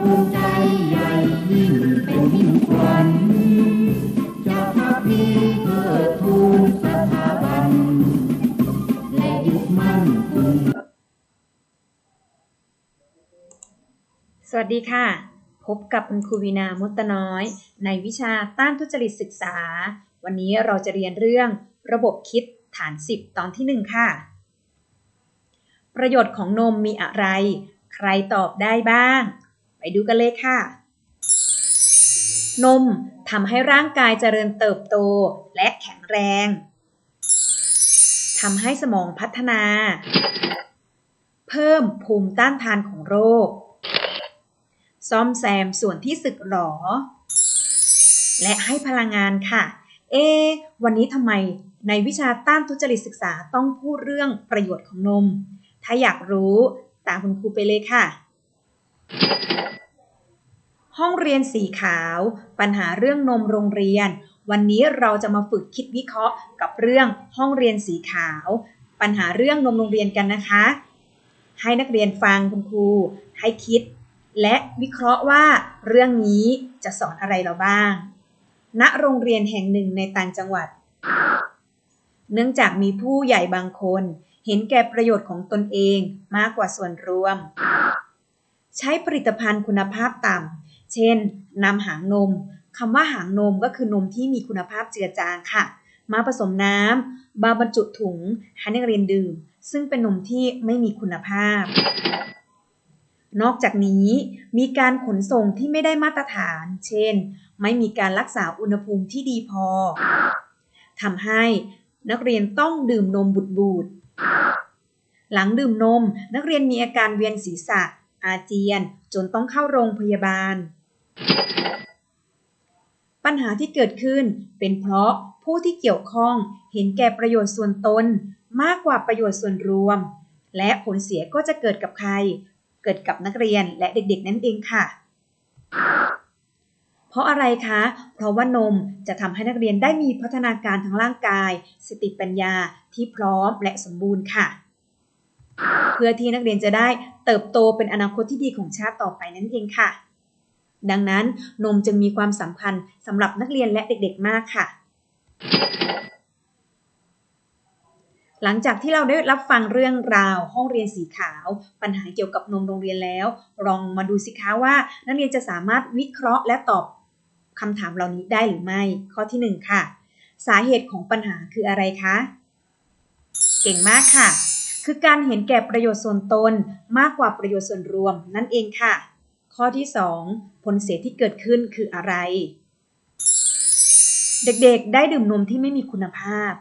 ภูมิใจใหญ่ยิ่งเป็นยิ่งขวัญจะพักดีเพื่อทูนสถาบัน และยึดมั่นคงสวัสดีค่ะ พบกับคุณครูวีนามุตตน้อย ในวิชาต้านทุจริตศึกษา วันนี้เราจะเรียนเรื่องระบบคิดฐาน 10 ตอนที่ 1 ค่ะ ประโยชน์ของนมมีอะไร ใครตอบได้บ้าง ไปดูกันเลยค่ะ นมทำให้ร่างกายเจริญเติบโตและแข็งแรง ทำให้สมองพัฒนา เพิ่มภูมิต้านทานของโรค ซ่อมแซมส่วนที่สึกหรอ และให้พลังงานค่ะ เอะวันนี้ทำไมในวิชาต้านทุจริตศึกษาต้องพูดเรื่องประโยชน์ของนม ถ้าอยากรู้ตามคุณครูไปเลยค่ะ ห้องเรียนสีขาว ปัญหาเรื่องนมโรงเรียน วันนี้เราจะมาฝึกคิดวิเคราะห์กับเรื่องห้องเรียนสีขาว ปัญหาเรื่องนมโรงเรียนกันนะคะ ให้นักเรียนฟังคุณครูให้คิด และวิเคราะห์ว่าเรื่องนี้จะสอนอะไรเราบ้าง ณโรงเรียนแห่งหนึ่งในต่างจังหวัด เนื่องจากมีผู้ใหญ่บางคน เห็นแก่ประโยชน์ของตนเองมากกว่าส่วนรวม ใช้ผลิตภัณฑ์คุณภาพต่ำ เช่นนำหางนมคำว่าหางนมก็คือนมที่มีคุณภาพเจือจางค่ะ มาผสมน้ำมาบรรจุถุงให้นักเรียนดื่ม ซึ่งเป็นนมที่ไม่มีคุณภาพ นอกจากนี้มีการขนส่งที่ไม่ได้มาตรฐาน เช่น ไม่มีการรักษาอุณหภูมิที่ดีพอทำให้นักเรียนต้องดื่มนมบุดบูดหลังดื่มนม นักเรียนมีอาการเวียนศีรษะ อาเจียน จนต้องเข้าโรงพยาบาล ปัญหาที่เกิดขึ้นเป็นเพราะผู้ที่เกี่ยวข้องเห็นแก่ประโยชน์ส่วนตนมากกว่าประโยชน์ส่วนรวม และผลเสียก็จะเกิดกับใคร เกิดกับนักเรียนและเด็กๆ นั่นเองค่ะ เพราะอะไรคะ เพราะว่านมจะทำให้นักเรียนได้มีพัฒนาการทางร่างกาย สติปัญญาที่พร้อมและสมบูรณ์ค่ะ เพื่อที่นักเรียนจะได้เติบโตเป็นอนาคตที่ดีของชาติต่อไปนั่นเองค่ะ ดังนั้นนมจึงมีความสำคัญสำหรับนักเรียนและเด็กๆมากค่ะ หลังจากที่เราได้รับฟังเรื่องราวห้องเรียนสีขาว ปัญหาเกี่ยวกับนมโรงเรียนแล้ว ลองมาดูสิคะว่า นักเรียนจะสามารถวิเคราะห์และตอบคำถามเหล่านี้ได้หรือไม่ ข้อที่ 1 ค่ะ สาเหตุของปัญหาคืออะไรคะ เก่งมากค่ะ คือการเห็นแก่ประโยชน์ส่วนตนมากกว่าประโยชน์ส่วนรวมนั่นเองค่ะ ข้อที่ 2 ผลเสียที่เกิดขึ้นคืออะไร เด็กๆ ได้ดื่มนมที่ไม่มีคุณภาพ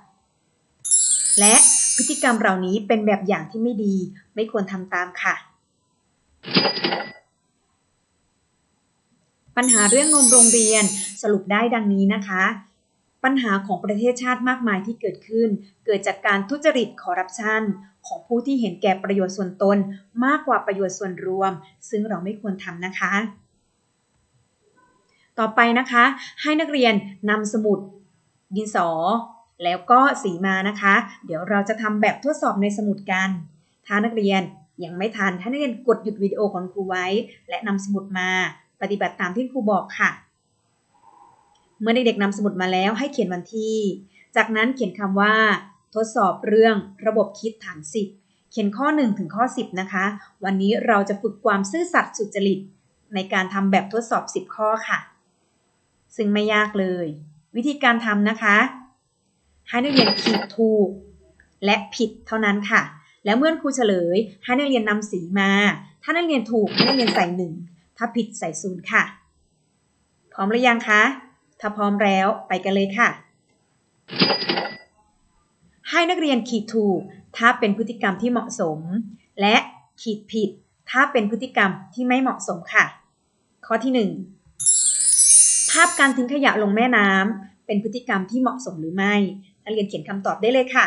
และพฤติกรรมเหล่านี้เป็นแบบอย่างที่ไม่ดี ไม่ควรทำตามค่ะ ปัญหาเรื่องนมโรงเรียนสรุปได้ดังนี้นะคะ ปัญหาของประเทศชาติมากมายที่เกิดขึ้น เกิดจากการทุจริตคอร์รัปชัน ของผู้ที่เห็นแก่ประโยชน์ส่วนตน มากกว่าประโยชน์ส่วนรวม ซึ่งเราไม่ควรทำนะคะ ต่อไปนะคะ ให้นักเรียนนำสมุด ดินสอ แล้วก็สีมานะคะ เดี๋ยวเราจะทำแบบทดสอบในสมุดกัน ถ้านักเรียนยังไม่ทันให้นักเรียนกดหยุดวิดีโอของครูไว้ และนำสมุดมา ปฏิบัติตามที่ครูบอกค่ะเมื่อเด็กๆนำสมุดมาแล้วให้เขียนวันที่ จากนั้นเขียนคำว่า ทดสอบเรื่องระบบคิดฐาน10เขียนข้อ 1 ถึงข้อ 10 นะคะ วันนี้เราจะฝึกความซื่อสัตย์สุจริต ในการทำแบบทดสอบ 10 ข้อค่ะ ซึ่งไม่ยากเลย วิธีการทำนะคะ ให้นักเรียนขีดถูก และผิดเท่านั้นค่ะ แล้วเมื่อครูเฉลย ให้นักเรียนนำสีมา ถ้านักเรียนถูกให้นักเรียนใส่หนึ่งถ้าผิดใส่ศูนย์ค่ะ พร้อมหรือยังคะ ถ้าพร้อมแล้วไปกันเลยค่ะ ให้นักเรียนขีดถูก ถ้าเป็นพฤติกรรมที่เหมาะสม และขีดผิด ถ้าเป็นพฤติกรรมที่ไม่เหมาะสมค่ะ ข้อที่ 1 ภาพการทิ้งขยะลงแม่น้ำเป็นพฤติกรรมที่เหมาะสมหรือไม่ นักเรียนเขียนคำตอบได้เลยค่ะ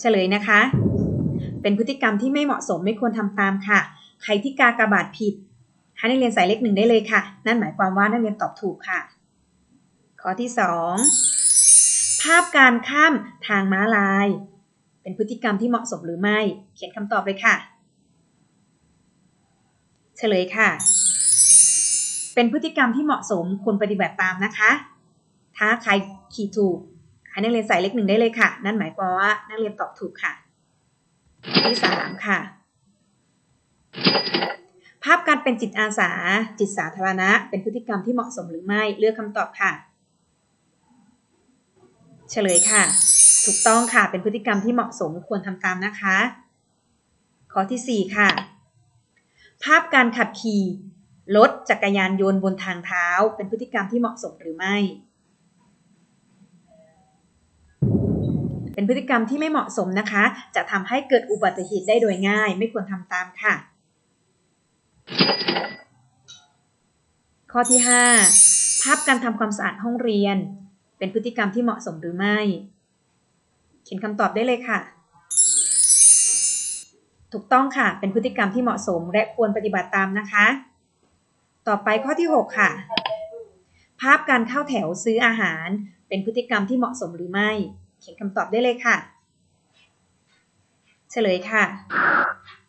เฉลยนะคะ เป็นพฤติกรรมที่ไม่เหมาะสมไม่ควรทำตามค่ะ ใครที่กากระบาทผิดให้นักเรียนใส่เลขหนึ่งได้เลยค่ะ นั่นหมายความว่านักเรียนตอบถูกค่ะ ข้อที่ 2 ภาพการข้ามทางม้าลาย เป็นพฤติกรรมที่เหมาะสมหรือไม่ เขียนคำตอบเลยค่ะ เฉลยค่ะ เป็นพฤติกรรมที่เหมาะสมควรปฏิบัติตามนะคะ ถ้าใครขีดถูกให้นักเรียนใส่เลขหนึ่งได้เลยค่ะ นั่นหมายความว่านักเรียนตอบถูกค่ะข้อที่สามค่ะ ภาพการเป็นจิตอาสา จิตสาธารณะ เป็นพฤติกรรมที่เหมาะสมหรือไม่ เลือกคำตอบค่ะ เฉลยค่ะ ถูกต้องค่ะ เป็นพฤติกรรมที่เหมาะสมควรทำตามนะคะ ข้อที่สี่ค่ะ ภาพการขับขี่รถจักรยานยนต์บนทางเท้า เป็นพฤติกรรมที่เหมาะสมหรือไม่ เป็นพฤติกรรมที่ไม่เหมาะสมนะคะ จะทำให้เกิดอุบัติเหตุได้โดยง่าย ไม่ควรทำตามค่ะ ข้อที่ 5 ภาพการทำความสะอาดห้องเรียน เป็นพฤติกรรมที่เหมาะสมหรือไม่ เขียนคำตอบได้เลยค่ะ ถูกต้องค่ะ เป็นพฤติกรรมที่เหมาะสมและควรปฏิบัติตามนะคะ ต่อไปข้อที่ 6 ค่ะ ภาพการเข้าแถวซื้ออาหาร เป็นพฤติกรรมที่เหมาะสมหรือไม่ เขียนคำตอบได้เลยค่ะ เฉลยค่ะ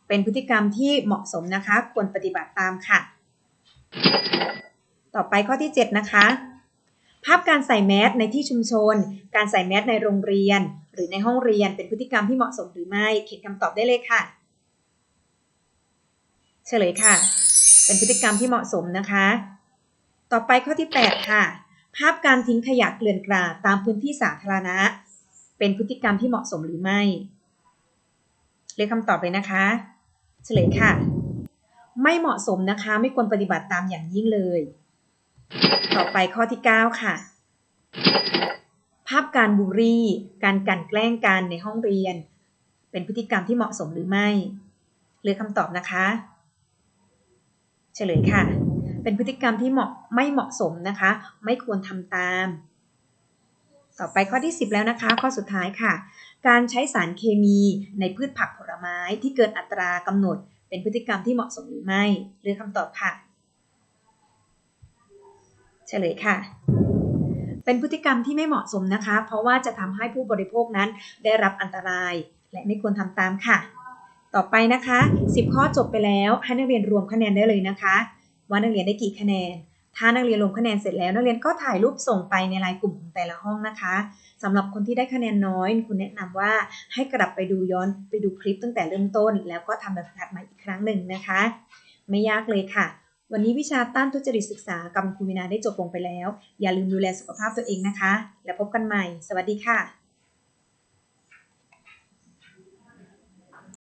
เป็นพฤติกรรมที่เหมาะสมนะคะ ควรปฏิบัติตามค่ะ ต่อไปข้อที่ 7 นะคะ ภาพการใส่แมสในที่ชุมชน การใส่แมสในโรงเรียน หรือในห้องเรียนเป็นพฤติกรรมที่เหมาะสมหรือไม่เขียนคำตอบได้เลยค่ะ เฉลยค่ะ เป็นพฤติกรรมที่เหมาะสมนะคะ ต่อไปข้อที่ 8 ค่ะ ภาพการทิ้งขยะเกลื่อนกลาดตามพื้นที่สาธารณะ เป็นพฤติกรรมที่เหมาะสมหรือไม่เรียกคำตอบเลยนะคะ เฉลยค่ะ ไม่เหมาะสมนะคะ ไม่ควรปฏิบัติตามอย่างยิ่งเลย ต่อไปข้อที่ 9 ค่ะ ภาพการบูลลี่ การกลั่นแกล้งกันในห้องเรียน เป็นพฤติกรรมที่เหมาะสมหรือไม่เลือกคำตอบนะคะ เฉลยค่ะ เป็นพฤติกรรมที่เหมาะไม่เหมาะสมนะคะ ไม่ควรทำตาม ต่อไปข้อที่ 10 แล้วนะคะ ข้อสุดท้ายค่ะ การใช้สารเคมีในพืชผักผลไม้ที่เกินอัตรากำหนด เป็นพฤติกรรมที่เหมาะสมหรือไม่เลือกคำตอบค่ะ เฉลยค่ะ เป็นพฤติกรรมที่ไม่เหมาะสมนะคะ เพราะว่าจะทำให้ผู้บริโภคนั้นได้รับอันตราย และไม่ควรทำตามค่ะ ต่อไปนะคะ 10 ข้อจบไปแล้วให้นักเรียนรวมคะแนนได้เลยนะคะ ว่านักเรียนได้กี่คะแนน ถ้านักเรียนรวมคะแนนเสร็จแล้วนักเรียนก็ถ่ายรูปส่งไปในไลน์กลุ่มของแต่ละห้องนะคะสำหรับคนที่ได้คะแนนน้อย คุณแนะนำว่าให้กลับไปดูย้อนไปดูคลิปตั้งแต่เริ่มต้น แล้วก็ทำแบบฝึกหัดใหม่อีกครั้งหนึ่งนะคะ ไม่ยากเลยค่ะ วันนี้วิชาต้านทุจริตศึกษากับครูมินาได้จบลงไปแล้ว อย่าลืมดูแลสุขภาพตัวเองนะคะ แล้วพบกันใหม่ สวัสดีค่ะ